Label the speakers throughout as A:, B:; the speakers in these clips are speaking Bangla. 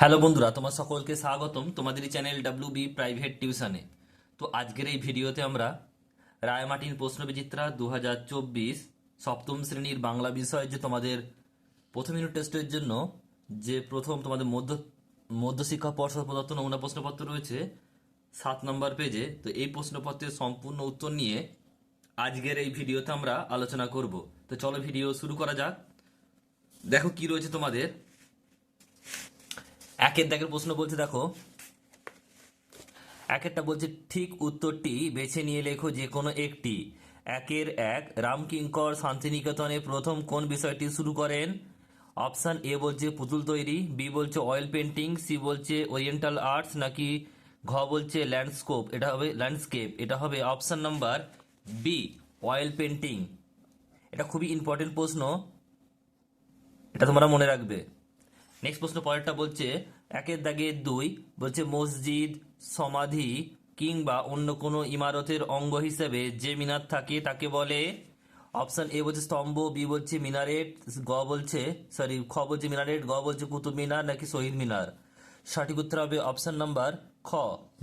A: হ্যালো বন্ধুরা, তোমার সকলকে স্বাগতম তোমাদের চ্যানেল ডাব্লিউ বি প্রাইভেট টিউশনে তো আজকের এই ভিডিওতে আমরা রায়মার্টিন প্রশ্ন বিচিত্রা দু হাজার চব্বিশ সপ্তম শ্রেণির বাংলা বিষয় যে তোমাদের প্রথম ইউনিট টেস্টের জন্য যে প্রথম তোমাদের মধ্য, মধ্যশিক্ষা পর্ষদ প্রদত্ত নমুনা প্রশ্নপত্র রয়েছে, সাত নম্বর পেজে তো এই প্রশ্নপত্রের সম্পূর্ণ উত্তর নিয়ে আজকের এই ভিডিওতে আমরা আলোচনা করব। তো চলো ভিডিও শুরু করা যাক। দেখো কি রয়েছে তোমাদের। একের দাগের প্রশ্ন বলছে, দেখো। একেরটা বলছে, ঠিক উত্তরটি বেছে নিয়ে লেখো যে কোনো একটি। একের এক, রামকিঙ্কর শান্তিনিকেতনে প্রথম কোন বিষয়টি শুরু করেন? অপশন এ বলছে, পুতুল তৈরি, বি বলছে অয়েল পেন্টিং সি বলছে ওরিয়েন্টাল আর্টস নাকি ঘ বলছে ল্যান্ডস্কোপ এটা হবে ল্যান্ডস্কেপ এটা হবে option number B oil painting এটা খুবই ইম্পর্টেন্ট প্রশ্ন। এটা তোমরা মনে রাখবে। নেক্সট প্রশ্ন পরেরটা বলছে একের দাগে দুই বলছে মসজিদ, সমাধি কিংবা অন্য কোনো ইমারতের অঙ্গ হিসেবে যে মিনার থাকে তাকে বলে অপশন এ বলছে স্তম্ভ, বি বলছে মিনারেট, গ বলছে, সরি, খ বলছে মিনারেট, গ বলছে কুতুব মিনার নাকি শহীদ মিনার। সঠিক উত্তর হবে অপশন নাম্বার খ,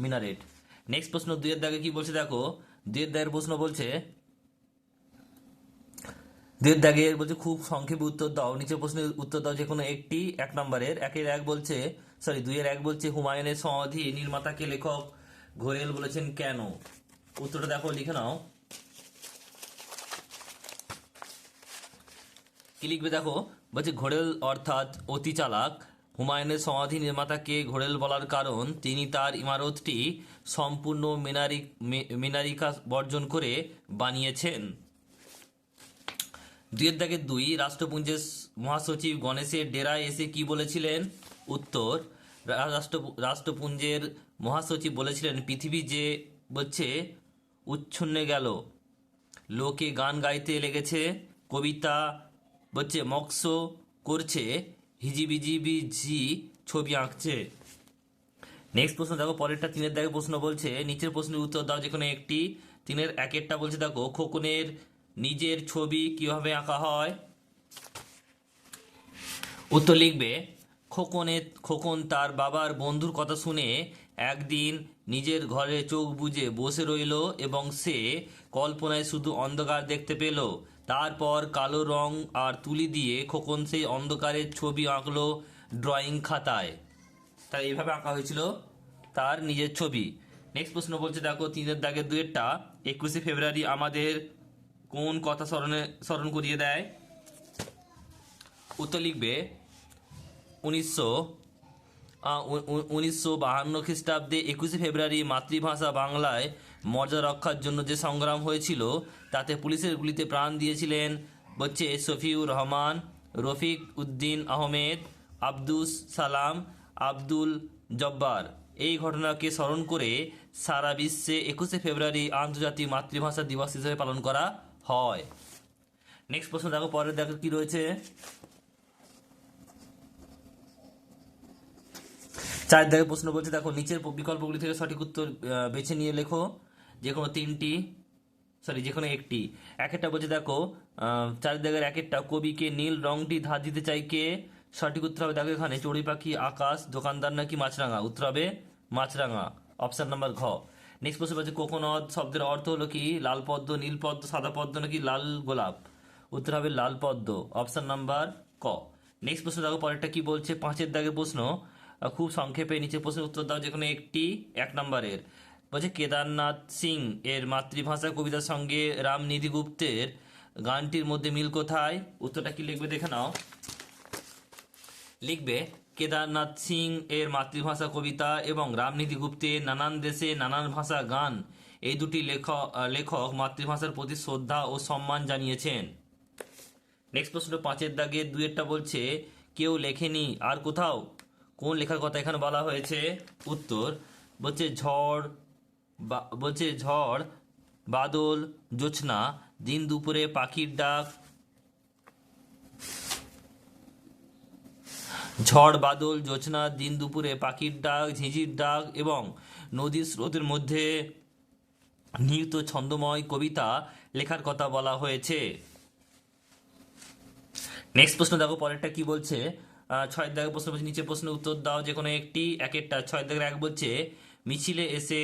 A: মিনারেট। নেক্সট প্রশ্ন, দুইয়ের দাগে কি বলছে দেখো? দুইয়ের দাগের প্রশ্ন বলছে দুয়ের দাগে বলছে খুব সংক্ষেপে উত্তর দাও নিচে প্রশ্নের উত্তর দাও যে কোনো একটি, এক নম্বরের। একের এক বলছে সরি দুইয়ের এক বলছে হুমায়ুনের সমাধি, নির্মাতাকে লেখক ঘোরেল বলেছেন কেন? উত্তরটা দেখো, লিখে নাও। কি লিখবে দেখো? বলছে ঘোরেল অর্থাৎ অতি চালাক। হুমায়ুনের সমাধি নির্মাতাকে ঘোরেল বলার কারণ, তিনি তার ইমারতটি সম্পূর্ণ মিনারি মিনারিকা বর্জন করে বানিয়েছেন। দুইয়ের দাগে দুই, রাষ্ট্রপুঞ্জের মহাসচিব গণেশের ডেরায় এসে কি বলেছিলেন? উত্তর রাষ্ট্র রাষ্ট্রপুঞ্জের মহাসচিব বলেছিলেন, পৃথিবী যে বলছে উচ্ছন্নে গেল। লোকে গান গাইতে লেগেছে, কবিতা বলছে মক্স করছে হিজিবিজিবি ঝি ছবি আঁকছে। নেক্সট প্রশ্ন, দেখো, পরেরটা তিনের দাগে প্রশ্ন বলছে, নিচের প্রশ্নের উত্তর দাও যেখানে একটি, তিনের একেরটা বলছে, দেখো, খোকনের নিজের ছবি কীভাবে আঁকা হয়? উত্তর লিখবে খোকনের খোকন তার বাবার বন্ধুর কথা শুনে একদিন নিজের ঘরে চোখ বুজে বসে রইল এবং সে কল্পনায় শুধু অন্ধকার দেখতে পেল। তারপর কালো রং আর তুলি দিয়ে খোকন সেই অন্ধকারের ছবি আঁকলো ড্রয়িং খাতায়। তাই এইভাবে আঁকা হয়েছিল তার নিজের ছবি। নেক্সট প্রশ্ন বলছে, দেখো, তিনের দাগের দুয়েরটা একুশে ফেব্রুয়ারি আমাদের কোন কথা স্মরণে, স্মরণ করিয়ে দেয়? উত্তর লিখবে উনিশশো উনিশশো বাহান্ন খ্রিস্টাব্দে একুশে ফেব্রুয়ারি মাতৃভাষা বাংলায় মর্যাদা রক্ষার জন্য যে সংগ্রাম হয়েছিল, তাতে পুলিশের গুলিতে প্রাণ দিয়েছিলেন হচ্ছে শফিউর রহমান, রফিক উদ্দিন আহমেদ, আব্দুস সালাম, আব্দুল জব্বার। এই ঘটনাকে স্মরণ করে সারা বিশ্বে একুশে ফেব্রুয়ারি আন্তর্জাতিক মাতৃভাষা দিবস হিসেবে পালন করা হয়। নেক্সট প্রশ্ন দেখো পরের দেখো কি রয়েছে। চার দাগে প্রশ্ন বলছে, দেখো, নিচের বিকল্পগুলি থেকে সঠিক উত্তর বেছে নিয়ে লেখো। যে কোনো তিনটি সরি যে কোনো একটি। এক একটা বলছে, দেখো চার দাগের এক একটা কবিকে নীল রংটি ধার দিতে চাই কে? সঠিক উত্তর হবে, দেখো, এখানে, চড়ুই পাখি, আকাশ, দোকানদার নাকি মাছরাঙা? উত্তর হবে, মাছরাঙা। অপশান নাম্বার ঘ। নেক্সট প্রশ্ন বলছে কোকোনদ শব্দের অর্থ হলো কি? লাল পদ্ম, নীল পদ্ম, সাদা পদ্ম নাকি লাল গোলাপ? উত্তর হবে, লাল পদ্ম। অপশান নাম্বার ক। নেক্সট প্রশ্ন, দেখো, পরেরটা কি বলছে? পাঁচের দাগের প্রশ্ন। খুব সংক্ষেপে নিচে প্রশ্নের উত্তর দাও, যেখানে একটি, এক নম্বরের। বলছে, কেদারনাথ সিং এর মাতৃভাষা কবিতার সঙ্গে রামনিধি গুপ্তের গানটির মধ্যে মিল কোথায়? উত্তরটা কি লিখবে দেখে নাও। লিখবে, কেদারনাথ সিং এর মাতৃভাষা কবিতা এবং রামনিধি গুপ্তের নানান দেশে নানান ভাষা গান। এই দুটি লেখক লেখক মাতৃভাষার প্রতি শ্রদ্ধা ও সম্মান জানিয়েছেন। নেক্সট প্রশ্ন পাঁচের দাগে দুয়েরটা বলছে, কেউ লেখেনি, আর কোথাও? কোন লেখার কথা এখানে বলা হয়েছে? উত্তর, বলছে ঝড় বা- বলছে ঝড়, বাদল, জোছনা, দিন দুপুরে পাখির ডাক, ঝড়, বাদল, জোছনা, দিন দুপুরে পাখির ডাক, ঝিঁঝির ডাক এবং নদীর স্রোতের মধ্যে নিহিত ছন্দময় কবিতা লেখার কথা বলা হয়েছে। নেক্সট প্রশ্ন দেখো, পরেরটা কি বলছে? ছয়ের দাগের প্রশ্ন বলছে নিচে প্রশ্নের উত্তর দাও, যে কোনো একটি এক একটা ছয়ের দাগের এক বলছে, মিছিলে এসে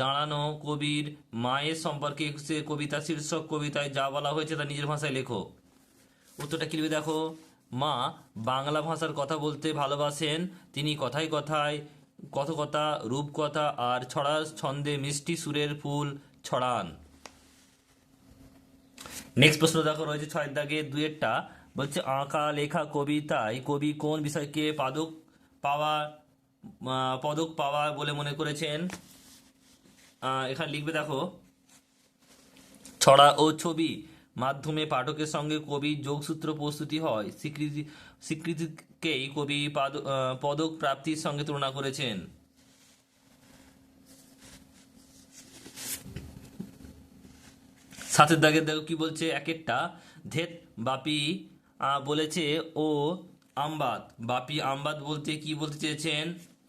A: দাঁড়ানো কবির মায়ের সম্পর্কে কবিতা, শীর্ষক কবিতায় যা বলা হয়েছে তা নিজের ভাষায় লেখো। উত্তরটা কি লিখবে দেখো? মা, বাংলা ভাষার কথা বলতে ভালোবাসেন, তিনি কথায় কথায় কথকতা, রূপকথা আর ছড়ার ছন্দে মিষ্টি সুরের ফুল ছড়ান। নেক্সট প্রশ্ন দেখো, রয়েছে ছয়ের দাগে দুয়েরটা বলছে, আঁকা, লেখা কবিতায় কবি কোন বিষয়কে পাদক পাওয়া পদক পাওয়া বলে মনে করেছেন? এখানে লিখবে দেখো, ছড়া ও ছবি মাধ্যমে পাঠকের সঙ্গে কবি যোগসূত্র প্রস্তুতি হয়। স্বীকৃতি স্বীকৃতিকেই কবি পাদ- পদক প্রাপ্তির সঙ্গে তুলনা করেছেন। সাতের দাগের দেখো কি বলছে এক একটা ধেত, বাপি বলেছে, ও আমবাদ। বাপি আমবাদ বলতে কি বলতে চেয়েছেন?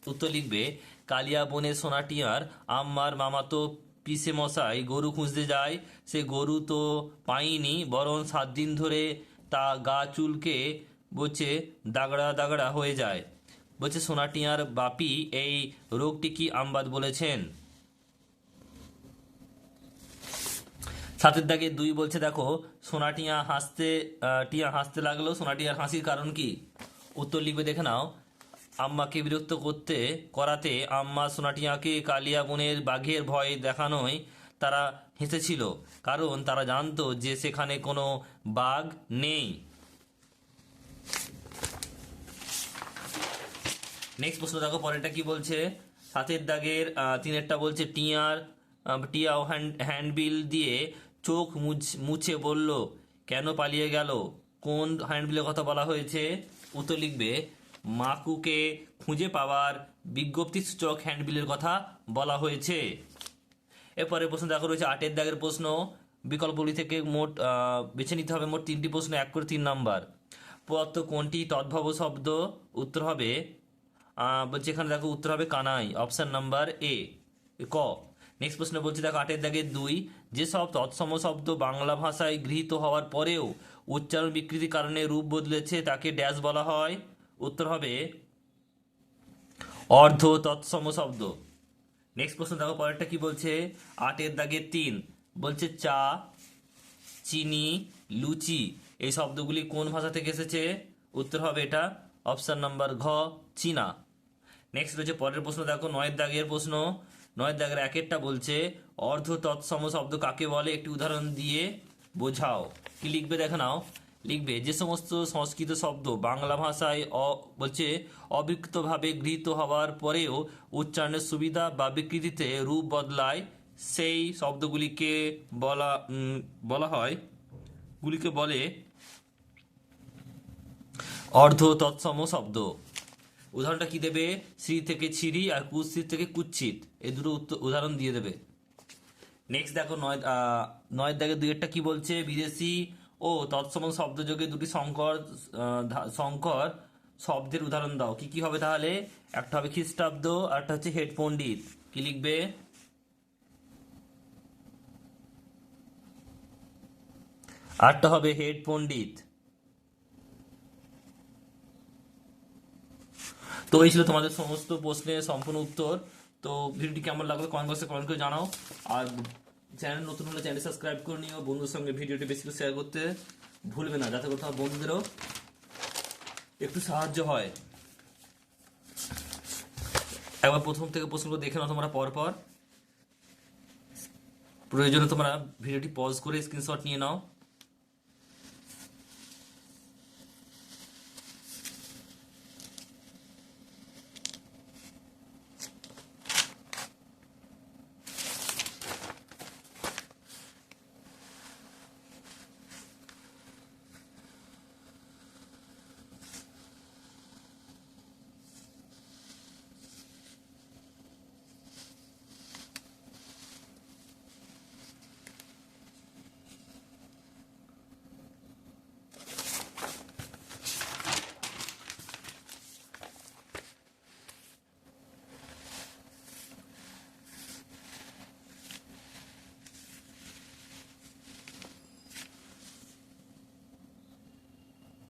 A: উত্তর লিখবে, কালিয়া বনে সোনাটিয়ার আম্মার মামাতো পিসে মশাই, গরু খুঁজতে যায়। সে গরু তো পাইনি, বরং সাত দিন ধরে তা গা চুলকে বলছে, দাগড়া দাগড়া হয়ে যায়। বলছে, সোনাটিয়ার বাপি এই রোগটি কি আমবাদ বলেছেন? সাতের দাগে দুই বলছে, দেখো, সোনাটিয়া হাসতে টিয়া হাসতে লাগল। সোনাটিয়ার হাসির কারণ কি? উত্তর লিখবে দেখে নাও। আম্মাকে বিরক্ত করতে, করাতে আম্মা সোনাটিয়াকে কালিয়া বনের বাঘের ভয় দেখানোয় তারা হেসেছিল, কারণ তারা জানতো যে সেখানে কোনো বাঘ নেই। নেক্সট প্রশ্ন দেখো, পরেরটা কি বলছে? সাতের দাগের তিনেরটা বলছে, টিয়ার টিয়া হ্যান্ড হ্যান্ডবিল দিয়ে চোখ মুছ- বলল, কেন পালিয়ে গেল? কোন হ্যান্ডবিলের কথা বলা হয়েছে? উত্তর লিখবে, মাকুকে খুঁজে পাওয়ার বিজ্ঞপ্তি সূচক হ্যান্ডবিলের কথা বলা হয়েছে। এরপরে প্রশ্ন দেখো রয়েছে, আটের দাগের প্রশ্ন। বিকল্পগুলি থেকে মোট বেছে নিতে হবে মোট তিনটি প্রশ্ন, এক করে তিন নাম্বার। পদার্থ কোনটি তদ্ভব শব্দ? উত্তর হবে এখানে দেখো উত্তর হবে কানাই, অপশান নাম্বার এ, ক। নেক্সট প্রশ্ন বলছি, দেখো, আটের দাগের দুই। যেসব তৎসম শব্দ বাংলা ভাষায় গৃহীত হওয়ার পরেও উচ্চারণ বিকৃতির কারণে রূপ বদলেছে, তাকে ড্যাশ বলা হয়। উত্তর হবে অর্ধ তৎসম শব্দ। নেক্সট প্রশ্ন, দেখো, পরেরটা কি বলছে? আটের দাগের তিন। বলছে চা, চিনি, লুচি, এই শব্দগুলি কোন ভাষা থেকে এসেছে? উত্তর হবে এটা অপশান নাম্বার ঘ, চীনা। নেক্সট রয়েছে পরের প্রশ্ন, দেখো, নয়ের দাগের প্রশ্ন। নয়ের দাগের একেরটা বলছে, অর্ধ তৎসম শব্দ কাকে বলে? একটি উদাহরণ দিয়ে বোঝাও। কি লিখবে দেখে নাও? লিখবে, যে সমস্ত সংস্কৃত শব্দ বাংলা ভাষায় অ- বলছে, অবিকৃতভাবে গৃহীত হওয়ার পরেও উচ্চারণের সুবিধা বা বিকৃতিতে রূপ বদলায়। সেই শব্দগুলিকে বলা বলা হয়, গুলিকে বলে অর্ধ তৎসম শব্দ। উদাহরণটা কি দেবে? শ্রী থেকে ছিরি আর কুশ্রী থেকে কুচ্ছিত। এই দুটো উদাহরণ দিয়ে দেবে। নেক্সট দেখো, নয় নয়ের দাগে দুই একটা কি বলছে? বিদেশি ও তৎসম শব্দযোগে দুটি ধা- সংকর শব্দের উদাহরণ দাও। কি কি হবে তাহলে? একটা হবে খ্রিস্টাব্দ, আর একটা হচ্ছে হেড পণ্ডিত। কি লিখবে? আরটা হবে হেড পণ্ডিত। তো এই ছিল তোমাদের সমস্ত প্রশ্নের সম্পূর্ণ উত্তর। তো ভিডিওটি কেমন লাগল কমেন্ট বক্সে কমেন্ট করে জানাও। আর চ্যানেল নতুন হলে চ্যানেল সাবস্ক্রাইব করে নিও, বন্ধুদের সঙ্গে ভিডিওটি বেশি করে শেয়ার করতে ভুলবে না, যাতে করে তোমার বন্ধুদেরও একটু সাহায্য হয়। একবার প্রথম থেকে প্রশ্নগুলো দেখে নাও তোমরা পর পর প্রয়োজনে তোমরা ভিডিওটি পজ করে স্ক্রিনশট নিয়ে নাও।